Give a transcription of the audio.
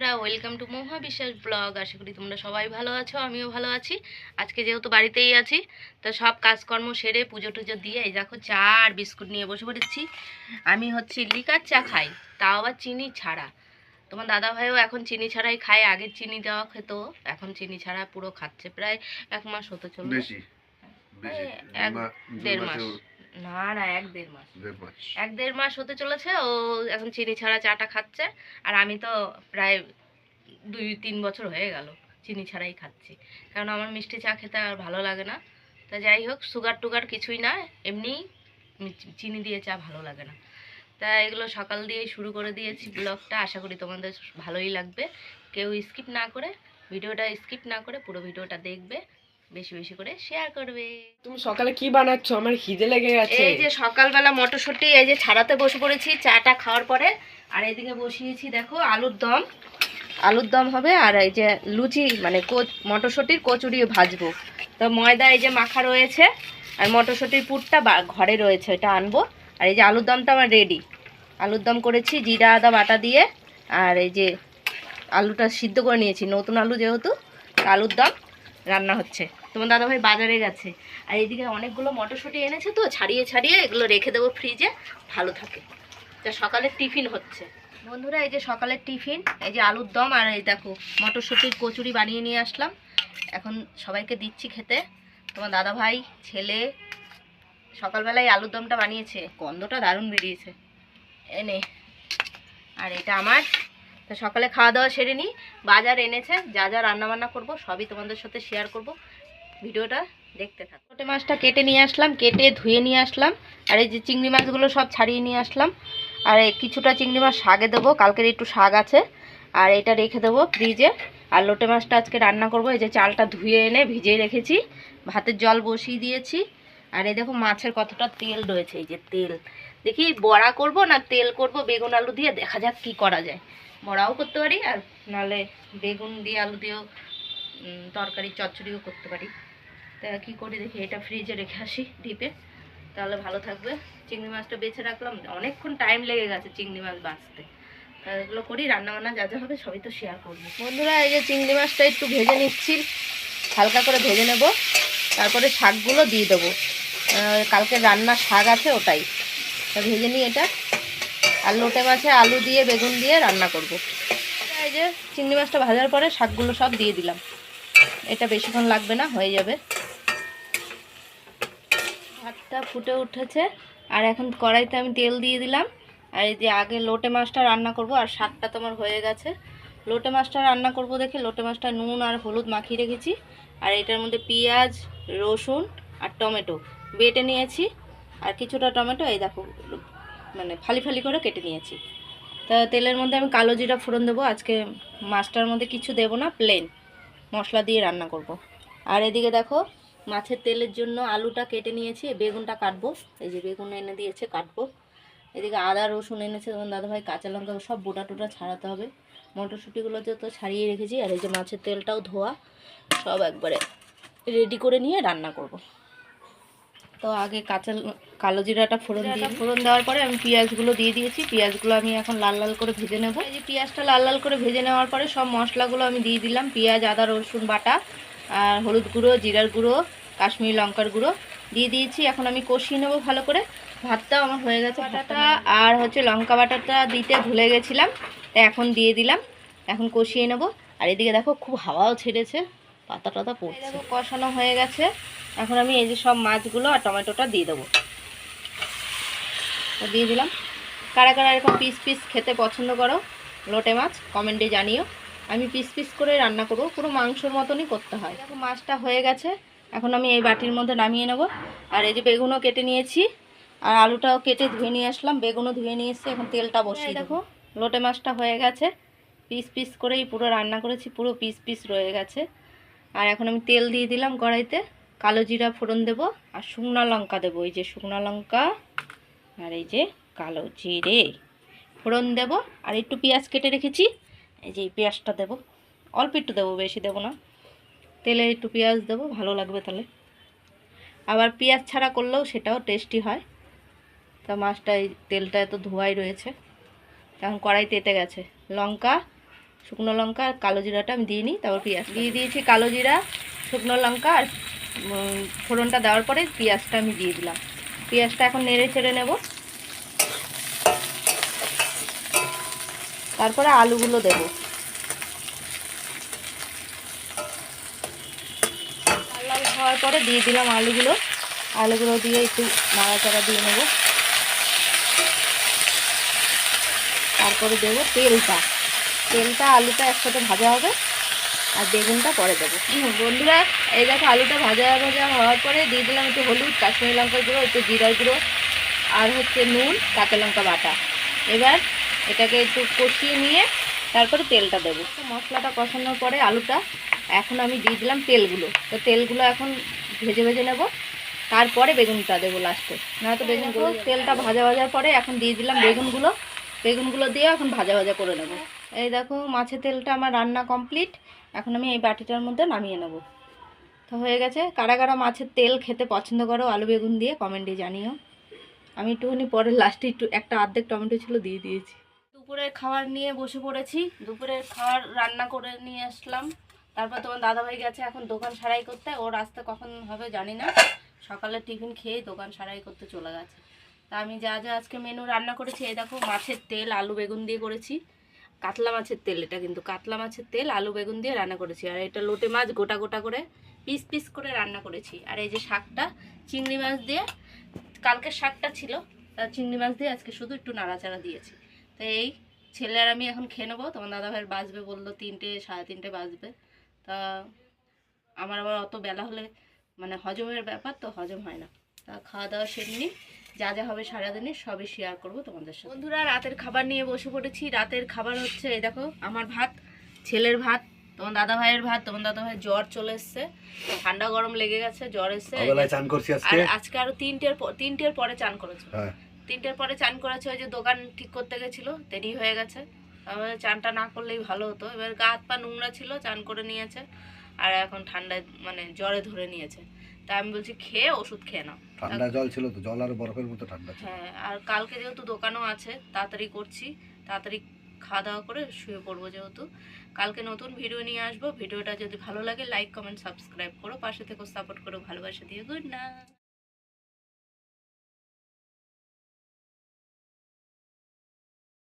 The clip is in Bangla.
বন্ধুরা ওয়েলকাম টু মহা বিশ্বাস ব্লগ আশা করি তোমরা সবাই ভালো আছো আমিও ভালো আছি। আজকে যেহেতু বাড়িতেই আছি তো সব কাজকর্ম সেরে পুজো টুজো দিয়ে এই দেখো চা আর বিস্কুট নিয়ে বসে পড়েছি। আমি হচ্ছে লিকার চা খাই তাও আবার চিনি ছাড়া। তোমার দাদা ভাইও এখন চিনি ছাড়াই খায় আগে চিনি দেওয়া খেত এখন চিনি ছাড়া পুরো খাচ্ছে প্রায় এক মাস হতে চলবে বেশি বেশি এক দেড় মাস। না না এক দেড় মাস। এক দেড় মাস হতে চলেছে ও এখন চিনি ছাড়া চাটা খাচ্ছে আর আমি তো প্রায় দুই তিন বছর হয়ে গেল চিনি ছাড়াই খাচ্ছি। কারণ আমার মিষ্টি চা খেতে আর ভালো লাগে না। তা যাই হোক সুগার টুগার কিছুই না এমনি চিনি দিয়ে চা ভালো লাগে না। তা এগুলো সকাল দিয়েই শুরু করে দিয়েছি ব্লগটা আশা করি তোমাদের ভালোই লাগবে। কেউ স্কিপ না করে ভিডিওটা স্কিপ না করে পুরো ভিডিওটা দেখবে। বেশি বেশি করে শেয়ার করবে। তুমি সকালে কি বানাচ্ছ? আমার খিদে লেগে গেছে। এই যে সকালবেলা মটরশুঁটি এই যে ছাড়াতে বসে পড়েছি চাটা খাওয়ার পরে। আর এইদিকে বসিয়েছি দেখো আলুর দম। আলুর দম হবে আর এই যে লুচি মানে মটরশুঁটির কচুরি ভাজবো। তো ময়দা এই যে মাখা রয়েছে আর মটরশুঁটির পুরটা বা- ঘরে রয়েছে এটা আনব। আর এই যে আলুর দমটা আমার রেডি আলুর দম করেছি জিরা আদা বাটা দিয়ে। আর এই যে আলুটা সিদ্ধ করে নিয়েছি নতুন আলু যেহেতু আলুর দম রান্না হচ্ছে। তোমার দাদাভাই বাজারে গেছে। আর এইদিকে অনেকগুলো মটরশুঁটি এনেছে তো, ছাড়িয়ে ছাড়িয়ে এগুলো রেখে দেবো ফ্রিজে ভালো থাকে। যা সকালের টিফিন হচ্ছে। বন্ধুরা, এই যে সকালের টিফিন, এই যে আলুর দম আর এই দেখো মটরশুঁটির কচুরি বানিয়ে নিয়ে আসলাম। এখন সবাইকে দিচ্ছি খেতে। তোমার দাদা ভাই ছেলে সকালবেলায় আলুর দমটা বানিয়েছে। গন্ধটা দারুণ বেরিয়েছে। এনে আর এটা আমার। তো সকালে খাওয়া দাওয়া সেরে নিই। বাজার এনেছে, যা যা রান্নাবান্না করব, সবই তোমাদের সাথে শেয়ার করব। ভিডিওটা দেখতে থাকো। ছোটো মাছটা কেটে নিয়ে আসলাম, কেটে ধুয়ে নিয়ে আসলাম। আর এই যে চিংড়ি মাছগুলো সব ছাড়িয়ে নিয়ে আসলাম। আর কিছুটা চিংড়ি মাছ শাকে দেবো, কালকের একটু শাক আছে। আর এটা রেখে দেবো ফ্রিজে। আর লোটে মাছটা আজকে রান্না করব, এই যে চালটা ধুয়ে এনে ভিজিয়ে রেখেছি। ভাতের জল বসিয়ে দিয়েছি। আর এই দেখো মাছের কতটা তেল রয়েছে, এই যে তেল। দেখি বড়া করব না তেল করব, বেগুন আলু দিয়ে দেখা যাক কি করা যায়। বড়াও করতে পারি, আর নাহলে বেগুন দিয়ে আলু দিয়েও তরকারি, চচ্চড়িও করতে পারি। তা কী করি দেখি, এটা ফ্রিজে রেখে আসি ডিপে। তাহলে ভালো থাকবে। চিংড়ি মাছটা বেছে রাখলাম, অনেকক্ষণ টাইম লেগে গেছে চিংড়ি মাছ বাঁচতে। এগুলো করি, রান্নাবান্না যা যা হবে সবই তো শেয়ার করব। বন্ধুরা, এই যে চিংড়ি মাছটা একটু ভেজে নিচ্ছি, হালকা করে ভেজে নেব। তারপরে শাকগুলো দিয়ে দেবো। কালকে রান্নার শাক আছে ওটাই। ভেজে নিই এটা। আর লোটে মাছে আলু দিয়ে, বেগুন দিয়ে রান্না করব। এই যে চিংড়ি মাছটা ভাজার পরে শাকগুলো সব দিয়ে দিলাম। এটা বেশিক্ষণ লাগবে না, হয়ে যাবে। ভাতটা ফুটে উঠেছে। আর এখন কড়াইতে আমি তেল দিয়ে দিলাম। আর এই যে আগে লোটে মাছটা রান্না করব, আর শাকটা তোমার হয়ে গেছে। লোটে মাছটা রান্না করব দেখে লোটে মাছটা নুন আর হলুদ মাখিয়ে রেখেছি। আর এটার মধ্যে পেঁয়াজ, রসুন আর টমেটো বেটে নিয়েছি। আর কিছুটা টমেটো, এই দেখো মানে ফালি ফালি করে কেটে নিয়েছি। তা তেলের মধ্যে আমি কালো জিরা ফোড়ন দেবো। আজকে মাছটার মধ্যে কিছু দেবো না প্লেন মশলা দিয়ে রান্না করব। আর এদিকে দেখো মাছের তেলের জন্য আলুটা কেটে নিয়েছি বেগুনটা কাটবো। এই যে বেগুন এনে দিয়েছে কাটবো। এদিকে আদা রসুন এনেছে তখন দাদাভাই কাঁচা লঙ্কা সব বোটা টোটা ছাড়াতে হবে। মটরশুঁটিগুলো তো ছাড়িয়ে রেখেছি আর এই যে মাছের তেলটাও ধোয়া। সব একবারে রেডি করে নিয়ে রান্না করব। তো আগে কাঁচা কালো জিরাটা ফোড়ন দিয়ে ফোড়ন দেওয়ার পরে আমি পেঁয়াজগুলো দিয়ে দিয়েছি। পেঁয়াজগুলো আমি এখন লাল লাল করে ভেজে নেব। এই যে পেঁয়াজটা লাল লাল করে ভেজে নেওয়ার পরে সব মশলাগুলো আমি দিয়ে দিলাম। পেঁয়াজ আদা রসুন বাটা আর হলুদ গুঁড়ো জিরার গুঁড়ো কাশ্মীরি লঙ্কার গুঁড়ো দিয়ে দিয়েছি। এখন আমি কষিয়ে নেব ভালো করে। ভাতটাও আমার হয়ে গেছে বাটাটা। আর হচ্ছে লঙ্কা বাটাটা দিতে ভুলে গেছিলাম তাই এখন দিয়ে দিলাম। এখন কষিয়ে নেব। আর এদিকে দেখো খুব হাওয়াও ছেড়েছে পাতা টাতা পড়ছে। কষানো হয়ে গেছে। এখন আমি এই যে সব মাছগুলো আর টমেটোটা দিয়ে দেবো। দিয়ে দিলাম। কারা কারা এরকম পিস পিস খেতে পছন্দ করো লোটে মাছ কমেন্টে জানিও। আমি পিস পিস করে রান্না করব পুরো মাংসর মতনই করতে হয়। মাছটা হয়ে গেছে। এখন আমি এই বাটির মধ্যে নামিয়ে নেব। আর এই যে বেগুনও কেটে নিয়েছি আর আলুটাও কেটে ধুয়ে নিয়ে আসলাম। বেগুনও ধুয়ে নিয়ে এসেছি এখন তেলটা বসিয়ে দেখো। লোটে মাছটা হয়ে গেছে। পিস পিস করেই পুরো রান্না করেছি পুরো পিস পিস রয়ে গেছে। আর এখন আমি তেল দিয়ে দিলাম কড়াইতে। কালো জিরা ফোড়ন দেবো আর শুকনো লঙ্কা দেবো। এই যে শুকনো লঙ্কা আর এই যে কালো জিরে ফোড়ন দেবো। আর একটু পেঁয়াজ কেটে রেখেছি। এই যে এই পেঁয়াজটা দেবো। অল্প একটু দেবো বেশি দেবো না। তেলে একটু পেঁয়াজ দেবো, ভালো লাগবে তাহলে। আবার পেঁয়াজ ছাড়া করলেও সেটাও টেস্টি হয়। তা মাছটা তেলটা এত ধোয়াই রয়েছে। এখন কড়াই তেতে গেছে। লঙ্কা, শুকনো লঙ্কা আর কালো জিরাটা আমি দিইনি তারপর পেঁয়াজ। দিয়ে দিয়েছি কালো জিরা, শুকনো লঙ্কা আর ফোড়নটা দেওয়ার পরে পেঁয়াজটা আমি দিয়ে দিলাম। পেঁয়াজটা এখন নেড়ে চেড়ে নেব। তারপরে আলুগুলো দেবো লাল লাল হওয়ার পরে দিয়ে দিলাম আলুগুলো। আলুগুলো দিয়ে একটু নাড়াচাড়া দিয়ে নেব। তারপরে দেবো তেলটা। তেলটা, আলুটা একসাথে ভাজা হবে। আর বেগুনটা পরে দেবো। বন্ধুরা, এই দেখো আলুটা ভাজা ভাজা হওয়ার পরে দিয়ে দিলাম একটু হলুদ, কাশ্মীরি লঙ্কার গুঁড়ো, একটু জিরার গুঁড়ো, আর হচ্ছে নুন, কাঁচা লঙ্কা বাটা। এবার এটাকে একটু কষিয়ে নিয়ে তারপরে তেলটা দেবো। মশলাটা কষানোর পরে আলুটা এখন আমি দিয়ে দিলাম তেলগুলো। তো তেলগুলো এখন ভেজে ভেজে নেব। তারপরে বেগুনটা দেবো লাস্টে। নয়তো বেগুনগুলো তেলটা ভাজা ভাজার পরে এখন দিয়ে দিলাম বেগুনগুলো। বেগুনগুলো দিয়ে এখন ভাজা ভাজা করে নেব। এই দেখো, মাছের তেলটা আমার রান্না কমপ্লিট। এখন আমি এই বাটিটার মধ্যে নামিয়ে নেব। তো হয়ে গেছে। কারা কারা মাছের তেল খেতে পছন্দ করো আলু বেগুন দিয়ে, কমেন্টে জানিও। আমি একটুখানি পরে লাস্টে একটু, একটা অর্ধেক টমেটো ছিল দিয়ে দিয়েছি। দুপুরের খাবার নিয়ে বসে পড়েছি। দুপুরের খাবার রান্না করে নিয়ে আসলাম। তারপর তোমার দাদাভাই গেছে এখন দোকান সারাই করতে। ওর আসতে কখন হবে জানি না। সকালে টিফিন খেয়ে দোকান সারাই করতে চলে গেছে। তা আমি যা যা আজকে মেনু রান্না করেছি, এই দেখো মাছের তেল, আলু, বেগুন দিয়ে করেছি। কাতলা মাছের তেল, এটা কিন্তু কাতলা মাছের তেল, আলু, বেগুন দিয়ে রান্না করেছি। আর এটা লোটে মাছ গোটা গোটা করে পিস পিস করে রান্না করেছি। আর এই যে শাকটা, চিংড়ি মাছ দিয়ে, কালকের শাকটা ছিল, তা চিংড়ি মাছ দিয়ে আজকে শুধু একটু নাড়াচাড়া দিয়েছি। তো এই ছেলে আর আমি এখন খেয়ে নেব। তোমার দাদা ভাইয়ের বাজবে বলল তিনটে সাড়ে তিনটে বাজবে। তা আমার আবার অত বেলা হলে মানে হজমের ব্যাপার তো হজম হয় না। তা খাওয়া দাওয়া সেরে নিই যা যা হবে সারাদিনে সবই শেয়ার করব তোমাদের সাথে। বন্ধুরা রাতের খাবার নিয়ে বসে পড়েছি। রাতের খাবার হচ্ছে এই দেখো আমার ভাত ছেলের ভাত তোমার দাদা ভাইয়ের ভাত তোমার দাদা ভাইয়ের জ্বর চলে এসছে। ঠান্ডা গরম লেগে গেছে জ্বর এসছে। আজকে। আজকে আরও তিনটের পর তিনটের পরে চান করেছে। হ্যাঁ। তিনটের পরে চান করেছে ওই যে দোকান ঠিক করতে গেছিল দেরি হয়ে গেছে। চানটা না করলেই ভালো হতো। এবার গা হাত পা নোংরা ছিল চান করে নিয়েছে। আর এখন ঠান্ডায় মানে জ্বরে ধরে নিয়েছে। তা আমি বলছি খেয়ে ওষুধ খেয়ে নাও। ঠান্ডা জল ছিল তো জল আর বরফের মতো ঠান্ডা হ্যাঁ আর কালকে যেহেতু দোকানও আছে তাড়াতাড়ি করছি। তাড়াতাড়ি খাওয়া দাওয়া করে শুয়ে পড়ব যেহেতু। কালকে নতুন ভিডিও নিয়ে আসব। ভিডিওটা যদি ভালো লাগে লাইক কমেন্ট সাবস্ক্রাইব করো। পাশে থেকে সাপোর্ট করো। ভালোবাসা দিয়ে গুড নাইট।